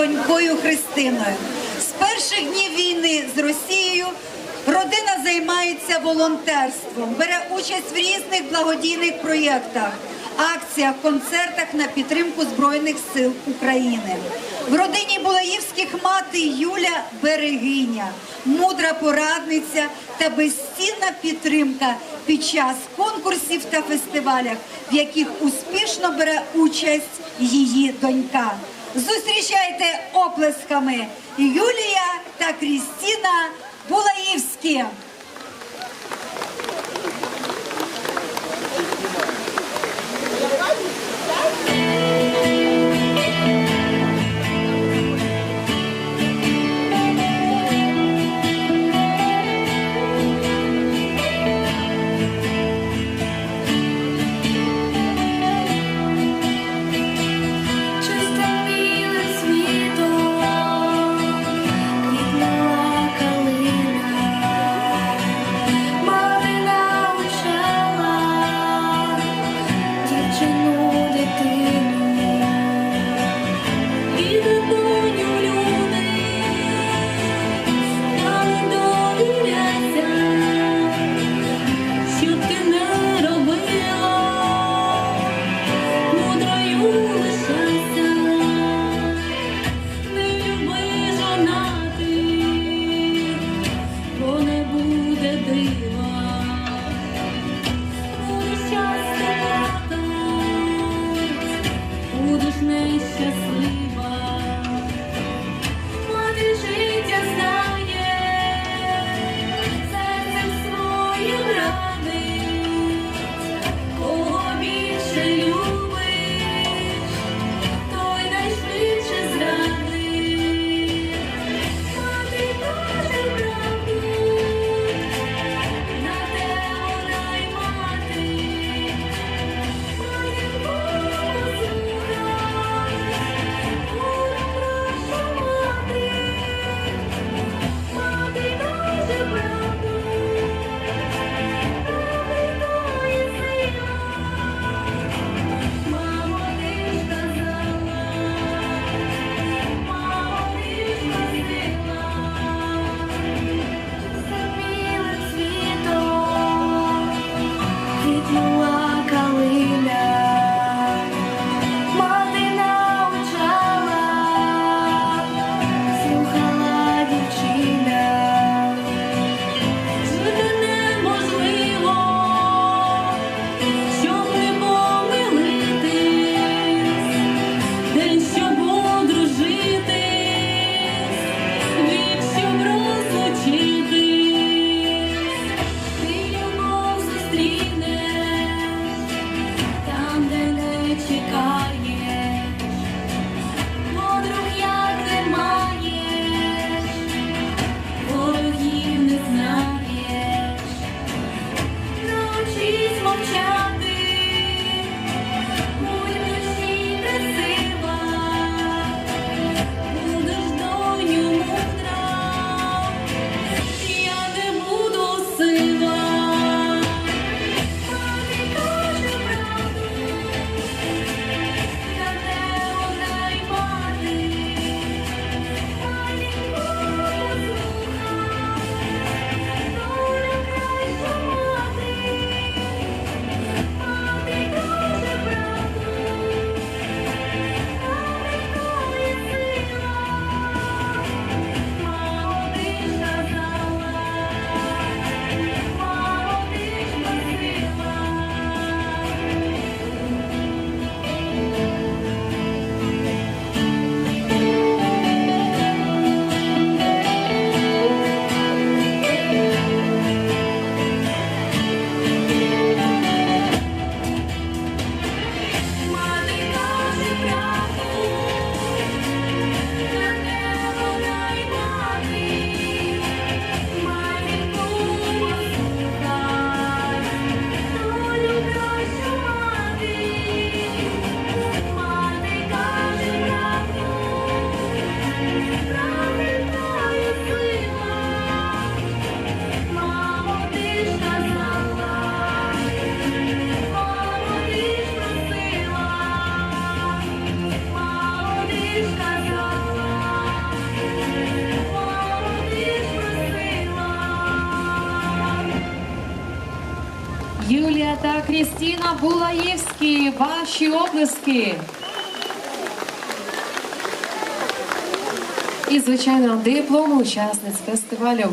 донькою Христиною. З перших днів війни з Росією родина займається волонтерством, бере участь в різних благодійних проєктах, акціях, концертах на підтримку Збройних сил України. В родині Булаївських мати Юля Берегиня, мудра порадниця та безцінна підтримка під час конкурсів та фестивалях, в яких успішно бере участь її донька. Зустрічайте оплесками Юлія та Крістіна Булаївські. make us laugh. Та Крістіна Булаївські. Ваші оплески. І, звичайно, диплом учасниць фестивалю.